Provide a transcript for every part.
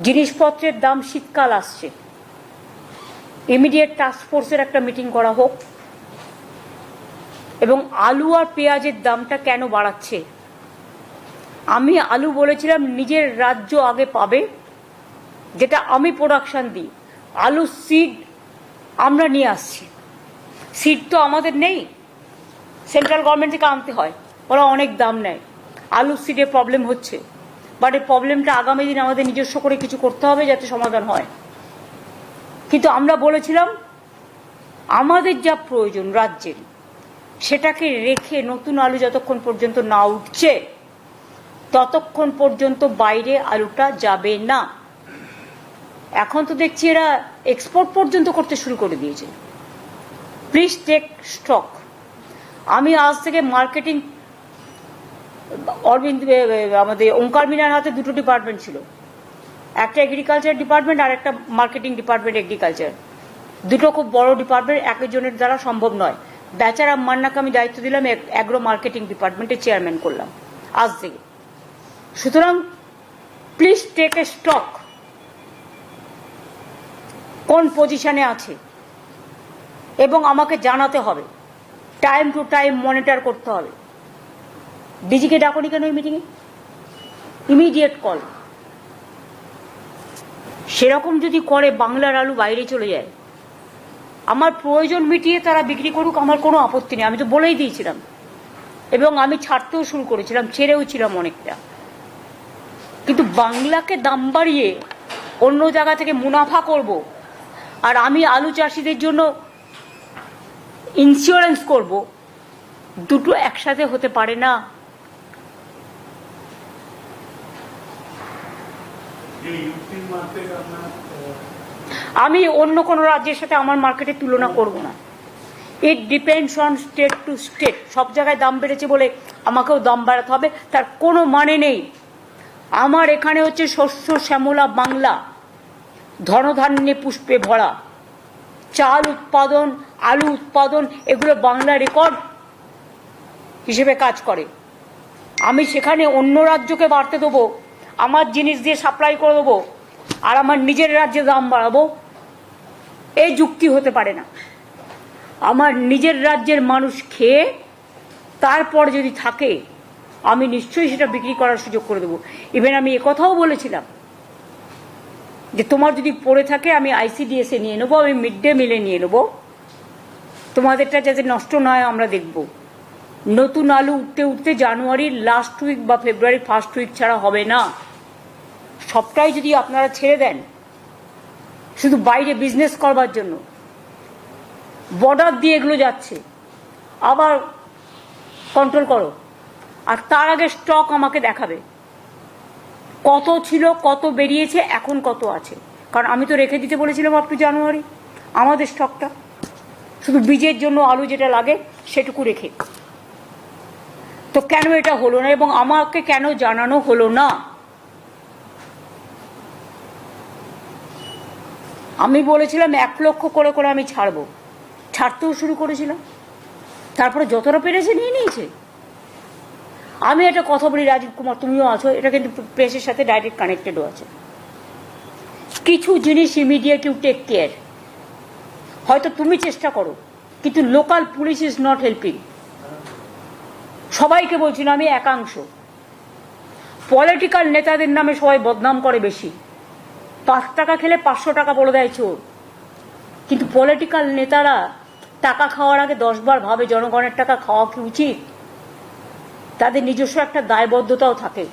জিনিসপত্রের দাম শীতকাল আসছে। ইমিডিয়েট ফোর্সের একটা মিটিং করা হোক। এবং আলু আর পেঁয়াজের দামটা কেন বাড়াচ্ছে? আমি আলু বলেছিলাম, নিজের রাজ্য আগে পাবে, যেটা আমি প্রোডাকশন দিই। আলু সিড আমরা নিয়ে আসছি। সিড তো আমাদের নেই। সেন্ট্রাল গভর্নমেন্ট থেকে আনতে হয়। ওরা অনেক দাম নেয়। আলু সিডের প্রবলেম হচ্ছে। বাট এই প্রবলেমটা আগামী দিন আমাদের নিজস্ব করে কিছু করতে হবে যাতে সমাধান হয়। কিন্তু আমরা বলেছিলাম, আমাদের যা প্রয়োজন রাজ্যের, সেটাকে রেখে নতুন আলু যতক্ষণ পর্যন্ত না উঠছে, ততক্ষণ পর্যন্ত বাইরে আলুটা যাবে না। এখন তো দেখছি এরা এক্সপোর্ট পর্যন্ত করতে শুরু করে দিয়েছে। প্লিজ টেক স্টক আমি আজ থেকে মার্কেটিং অরবিন্দ আমাদের ওঙ্কার মিনার হাতে দুটো ডিপার্টমেন্ট ছিল। একটা এগ্রিকালচার ডিপার্টমেন্ট আর একটা মার্কেটিং ডিপার্টমেন্ট এগ্রিকালচার দুটো খুব বড় ডিপার্টমেন্ট একজনের দ্বারা সম্ভব নয়। বেচারা মান্নাকে আমি দায়িত্ব দিলাম অ্যাগ্রো মার্কেটিং ডিপার্টমেন্টের চেয়ারম্যান করলাম। আজ থেকে। সুতরাং প্লিজ টেক এ স্টক কোন পজিশনে আছে? এবং আমাকে জানাতে হবে। টাইম টু টাইম মনিটর করতে হবে। ডিজিকে ডাকনি কেন এই মিটিংয়ে ইমিডিয়েট কল সেরকম যদি করে বাংলার আলু বাইরে চলে যায়, আমার প্রয়োজন মিটিয়ে তারা বিক্রি করুক আমার কোনো আপত্তি নেই। আমি তো বলেই দিয়েছিলাম। এবং আমি ছাড়তেও শুরু করেছিলাম, ছেড়েও ছিলাম অনেকটা। কিন্তু বাংলাকে দাম বাড়িয়ে অন্য জায়গা থেকে মুনাফা করব আর আমি আলু চাষিদের জন্য ইন্স্যুরেন্স করব, দুটো একসাথে হতে পারে না যে ইউপি মার্কেট আপনার আহ, আমি অন্য কোনো রাজ্যের সাথে আমার মার্কেটে তুলনা করব না। It depends on state to state সব জায়গায় দাম বেড়েছে বলে আমাকেও দাম বাড়াতে হবে, তার কোনো মানে নেই। আমার এখানে হচ্ছে শস্য, শ্যামলা, বাংলা, ধনধান্যে পুষ্পে ভরা। চাল উৎপাদন, আলু উৎপাদন, এগুলো বাংলা রেকর্ড হিসেবে কাজ করে। আমি সেখানে অন্য রাজ্যকে বাড়তে দেবো আমার জিনিস দিয়ে সাপ্লাই করে দেবো, আর আমার নিজের রাজ্যে দাম বাড়াবো, এই যুক্তি হতে পারে না। আমার নিজের রাজ্যের মানুষ খেয়ে, তারপর যদি থাকে, আমি নিশ্চয়ই সেটা বিক্রি করার সুযোগ করে দেবো। ইভেন আমি একথাও বলেছিলাম যে, তোমার যদি পড়ে থাকে, আমি আইসিডিএসে নিয়ে নেব, আমি মিড ডে মিলে নিয়ে নেব। তোমাদেরটা যাতে নষ্ট না হয়, আমরা দেখব। নতুন আলু উঠতে উঠতে জানুয়ারির লাস্ট উইক বা ফেব্রুয়ারি ফার্স্ট উইক ছাড়া হবে না। সবটাই যদি আপনারা ছেড়ে দেন, শুধু বাইরে বিজনেস করবার জন্য বর্ডার দিয়ে এগুলো যাচ্ছে, আবার কন্ট্রোল করো। আর তার আগে স্টক আমাকে দেখাবে। কত ছিল, কত বেরিয়েছে, এখন কত আছে। কারণ আমি তো রেখে দিতে বলেছিলাম আপ টু জানুয়ারি আমাদের স্টকটা শুধু বীজের জন্য আলু যেটা লাগে, সেটুকু রেখে। তো কেন এটা হলো না, এবং আমাকে কেন জানানো হলো না? আমি বলেছিলাম এক লক্ষ করে করে আমি ছাড়বো। ছাড়তেও শুরু করেছিলাম। তারপরে যতটা পেরেছে নিয়ে নিয়েছে। আমি একটা কথা বলি, রাজীব কুমার, তুমিও আছো, এটা কিন্তু প্রেসের সাথে ডাইরেক্ট কানেক্টেডও আছে। কিছু জিনিস ইমিডিয়েট ইউ টেক কেয়ার হয়তো তুমি চেষ্টা করো, কিন্তু local police is not helping সবাইকে বলছি আমি একাংশ। পলিটিক্যাল নেতাদের নামে সবাই বদনাম করে বেশি। পাঁচ টাকা খেলে পাঁচশো টাকা বলে দেয় চোর। কিন্তু পলিটিক্যাল নেতারা টাকা খাওয়ার আগে দশবার ভাবে জনগণের টাকা খাওয়া কি উচিত? তাদের নিজস্ব একটা দায়বদ্ধতাও থাকে।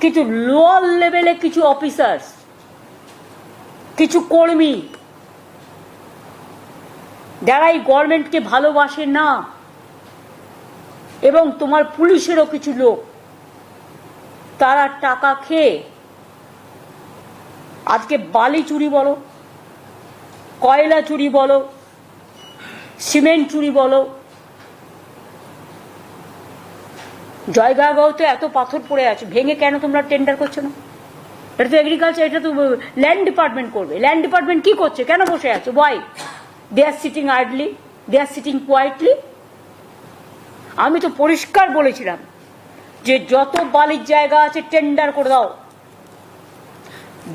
কিছু লোয়ার লেভেলে কিছু অফিসার্স কিছু কর্মী, যারা এই গভর্নমেন্টকে ভালোবাসে না, এবং তোমার পুলিশেরও কিছু লোক, তারা টাকা খেয়ে আজকে বালি চুরি বলো, কয়লা চুরি বলো, সিমেন্ট চুরি বলো। জয়গাগাও তো এত পাথর পড়ে আছে, ভেঙে কেন তোমরা টেন্ডার করছ না? এটা তো এগ্রিকালচার এটা তো ল্যান্ড ডিপার্টমেন্ট করবে। ল্যান্ড ডিপার্টমেন্ট কি করছে? কেন বসে আছে? Why they are sitting hardly they are sitting quietly আমি তো পরিষ্কার বলেছিলাম যে যত বালির জায়গা আছে টেন্ডার করে দাও।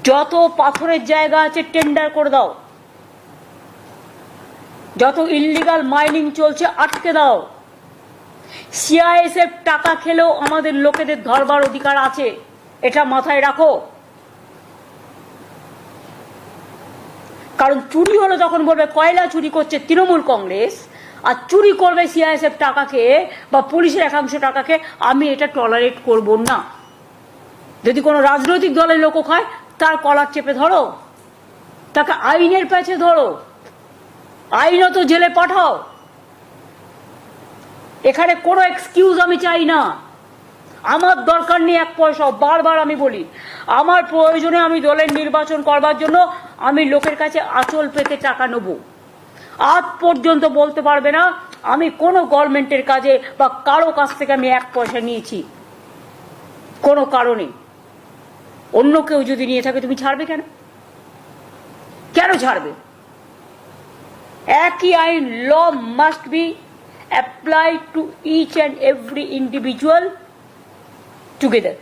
যত পাথরের জায়গা আছে টেন্ডার করে দাও। যত ইল্লিগাল মাইনিং চলছে, আটকে দাও। সিআইএসএফ টাকা খেলেও আমাদের লোকেদের ধরবার অধিকার আছে। এটা মাথায় রাখো। কারণ চুরি হলো যখন বলবে, কয়লা চুরি করছে তৃণমূল কংগ্রেস, আর চুরি করবে সিআইএসএফ টাকাকে বা পুলিশের একাংশ টাকাকে আমি এটা টলারেট করব না। যদি কোনো রাজনৈতিক দলের লোক হয় তার কলার চেপে ধরো। তাকে আইনের পেছে ধরো। আইনত জেলে পাঠাও। এখানে কোনো এক্সকিউজ আমি চাই না। আমার দরকার নেই এক পয়সা, বারবার আমি বলি। আমার প্রয়োজনে আমি দলের নির্বাচন করবার জন্য আমি লোকের কাছে আঁচল পেতে টাকা নেব। আজ পর্যন্ত বলতে পারবে না, আমি কোনো গভর্নমেন্টের কাজে বা কারও কাছ থেকে আমি এক পয়সা নিয়েছি। কোনো কারণে। অন্য কেউ যদি নিয়ে থাকে, তুমি ছাড়বে কেন? কেন ছাড়বে? একই আইন law must be apply to each and every individual together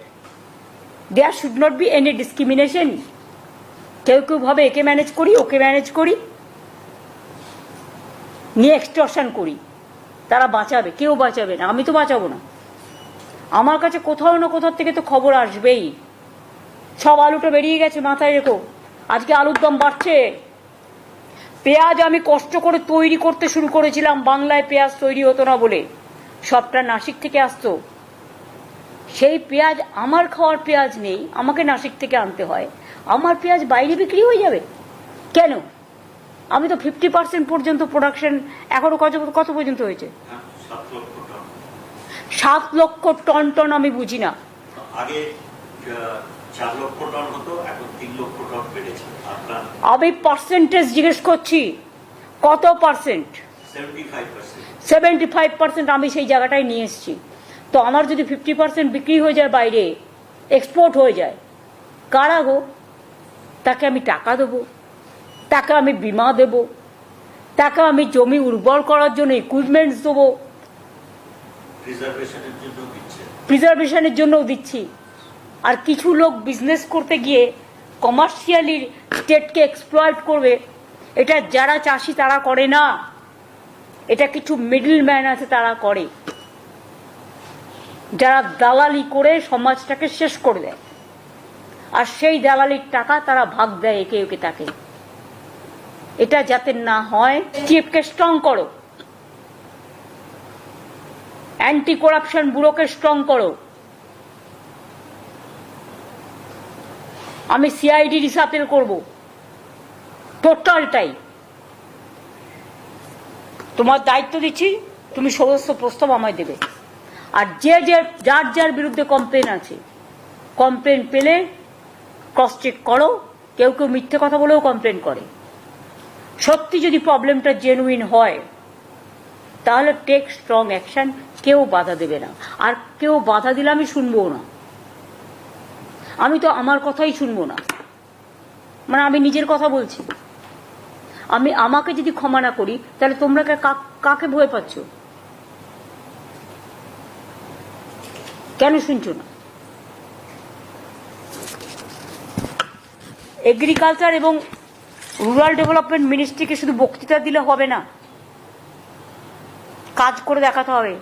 there should not be any discrimination কেউ কেউ ভাবে, একে ম্যানেজ করি, ওকে ম্যানেজ করি। নিয়ে এক্সটর্শন করি। তারা বাঁচাবে, কেউ বাঁচাবে না, আমি তো বাঁচাবো না। আমার কাছে কোথাও না কোথাও থেকে তো খবর আসবেই। সব আলুটা বেরিয়ে গেছে মাথায় রেখো। আজকে আলুর দাম বাড়ছে। পেঁয়াজ আমি কষ্ট করে তৈরি করতে শুরু করেছিলাম বাংলায় পেঁয়াজ তৈরি হতো না বলে। সবটা নাসিক থেকে আসতো। সেই পেঁয়াজ আমার খাওয়ার পেঁয়াজ নেই আমাকে নাসিক থেকে আনতে হয়। আমার পেঁয়াজ বাইরে বিক্রি হয়ে যাবে? কেন? আমি তো ফিফটি পার্সেন্ট পর্যন্ত প্রোডাকশন এখনও কত কত পর্যন্ত হয়েছে? সাত লক্ষ টন। টন আমি বুঝি না। চার লক্ষ টন হতো এখন তিন লক্ষ টন বেড়েছে। আপনার আমি পার্সেন্টেজ জিজ্ঞেস করছি কত পার্সেন্ট সেভেন্টি ফাইভ পার্সেন্ট আমি সেই জায়গাটায় নিয়ে এসেছি। তো আমার যদি ফিফটি পার্সেন্ট বিক্রি হয়ে যায় বাইরে এক্সপোর্ট হয়ে যায় কারা গো? তাকে আমি টাকা দেবো তাকে আমি বিমা দেব তাকে আমি জমি উর্বর করার জন্য ইকুইপমেন্টস দেবো। রিজার্ভেশনের জন্য জন্যও দিচ্ছি। আর কিছু লোক বিজনেস করতে গিয়ে কমার্শিয়ালি স্টেটকে এক্সপ্লয়েট করবে, এটা যারা চাষি তারা করে না। এটা কিছু মিডল ম্যান আছে তারা করে। যারা দালালি করে সমাজটাকে শেষ করে দেয়। আর সেই দালালির টাকা তারা ভাগ দেয় একে একে তাকে। এটা যাতে না হয় চিফকে স্ট্রং করো। অ্যান্টি করাপশন ব্যুরোকে স্ট্রং করো। আমি সিআইডি রিসাপেল করব। টোটালটাই তোমার দায়িত্ব দিচ্ছি, তুমি সমস্ত প্রস্তাব আমায় দেবে। আর যে যে, যার যার বিরুদ্ধে কমপ্লেন আছে কমপ্লেন পেলে ক্রস চেক করো, কেউ কেউ মিথ্যে কথা বলেও কমপ্লেন করে। সত্যি যদি প্রবলেমটা জেনুইন হয়, তাহলে টেক স্ট্রং অ্যাকশন কেউ বাধা দেবে না। আর কেউ বাধা দিলে আমি শুনব না। আমি তো আমার কথাই শুনব না। মানে আমি নিজের কথা বলছি। আমি আমাকে যদি ক্ষমা না করি, তাহলে তোমরা কাকে ভয় পাচ্ছ? কেন শুনছো না? এগ্রিকালচার এবং রুরাল ডেভেলপমেন্ট মিনিস্ট্রিকে শুধু বক্তৃতা দিলে হবে না? কাজ করে দেখাতে হবে।